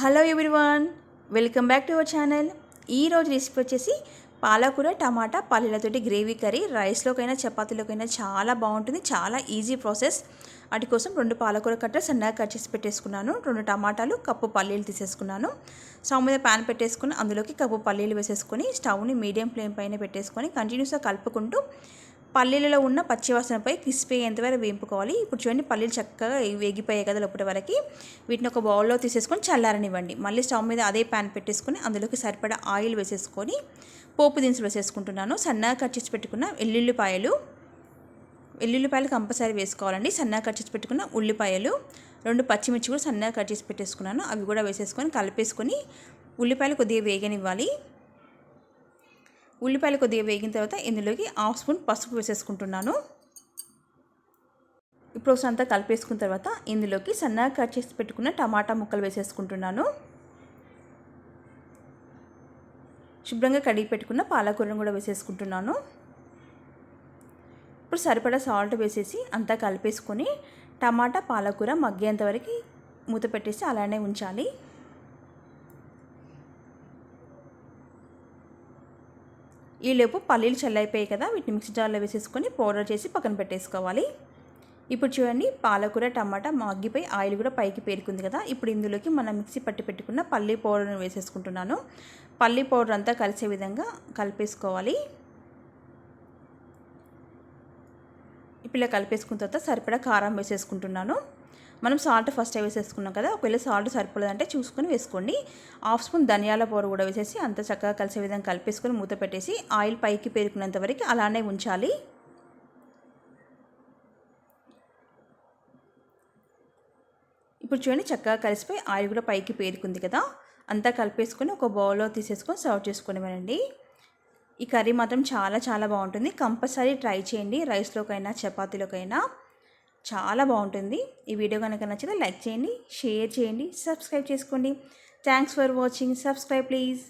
Hello everyone welcome back to our channel. ఈరోజు recipe వచ్చేసి పాలకూర టమాటా పల్లీలతోటి గ్రేవీ కర్రీ. రైస్లోకైనా చపాతీలోకైనా చాలా బాగుంటుంది చాలా ఈజీ ప్రాసెస్. వాటి కోసం రెండు పాలకూర కట్టలు సన్నగా కట్ చేసి పెట్టేసుకున్నాను. రెండు టమాటాలు కప్పు పల్లీలు తీసేసుకున్నాను. స్టవ్ మీద ప్యాన్ పెట్టేసుకుని అందులోకి కప్పు పల్లీలు వేసేసుకొని స్టవ్ని మీడియం ఫ్లేమ్ పైన పెట్టేసుకొని కంటిన్యూస్గా కలుపుకుంటూ పల్లీలలో ఉన్న పచ్చివాసనపై క్రిస్పీ అయ్యేంతవరకు వేపుకోవాలి ఇప్పుడు చూడండి పల్లీలు చక్కగా వేగిపోయాయి కదా లోపల వరకు. వీటిని ఒక బౌల్లో తీసేసుకొని చల్లారనివ్వండి. మళ్ళీ స్టవ్ మీద అదే ప్యాన్ పెట్టేసుకొని అందులోకి సరిపడా ఆయిల్ వేసేసుకొని పోపు దినుసులు వేసేసుకుంటున్నాను. సన్నగా కట్ చేసి పెట్టుకున్న వెల్లుల్లిపాయలు. వెల్లుల్లిపాయలు కంపల్సరీ వేసుకోవాలండి. సన్నగా కట్ చేసి పెట్టుకున్న ఉల్లిపాయలు. రెండు పచ్చిమిర్చి కూడా సన్నగా కట్ చేసి పెట్టేసుకున్నాను. అవి కూడా వేసేసుకొని కలిపేసుకొని ఉల్లిపాయలు కొద్దిగా వేగనివ్వాలి. ఉల్లిపాయలు కొద్దిగా వేగిన తర్వాత ఇందులోకి హాఫ్ స్పూన్ పసుపు వేసేసుకుంటున్నాను. ఇప్పుడు ఒకసారి అంతా కలిపేసుకున్న తర్వాత ఇందులోకి సన్నగా కట్ చేసి పెట్టుకున్న టమాటా ముక్కలు వేసేసుకుంటున్నాను. శుభ్రంగా కడిగి పెట్టుకున్న పాలకూరను కూడా వేసేసుకుంటున్నాను. ఇప్పుడు సరిపడా సాల్ట్ వేసేసి అంతా కలిపేసుకొని టమాటా పాలకూర మగ్గేంత వరకు మూత పెట్టేసి అలానే ఉంచాలి. ఈలోపు పల్లీలు చల్లైపోయాయి కదా వీటిని మిక్సీ జార్లో వేసేసుకొని పౌడర్ చేసి పక్కన పెట్టేసుకోవాలి. ఇప్పుడు చూడండి పాలకూర టమాటా మగ్గిపోయి ఆయిల్ కూడా పైకి పేరుకుంది కదా. ఇప్పుడు ఇందులోకి మనం మిక్సీ పట్టి పెట్టుకున్న పల్లీ పౌడర్ని వేసేసుకుంటున్నాను. పల్లీ పౌడర్ అంతా కలిసే విధంగా కలిపేసుకోవాలి. ఇప్పుడు ఇలా కలిపేసుకున్న తర్వాత సరిపడా కారం వేసేసుకుంటున్నాను. మనం సాల్ట్ ఫస్ట్ వేసేసుకున్నాం కదా ఒకవేళ సాల్ట్ సరిపోలేదంటే చూసుకొని వేసుకోండి. హాఫ్ స్పూన్ ధనియాల పౌడర్ కూడా వేసేసి అంత చక్కగా కలిసే విధంగా కలిపేసుకొని మూత పెట్టేసి ఆయిల్ పైకి పేరుకున్నంత వరకు అలానే ఉంచాలి. ఇప్పుడు చూడండి చక్కగా కలిసిపోయి ఆయిల్ కూడా పైకి పేరుకుంది కదా అంతా కలిపేసుకొని ఒక బౌల్లో తీసేసుకొని సర్వ్ చేసుకునేవానండి ఈ కర్రీ మాత్రం చాలా చాలా బాగుంటుంది. కంపల్సరీ ట్రై చేయండి రైస్లోకైనా చపాతీలోకైనా. చాలా బాగుంటుంది. ఈ వీడియో కనుక నచ్చితే లైక్ చేయండి షేర్ చేయండి సబ్స్క్రైబ్ చేసుకోండి. Thanks for watching subscribe please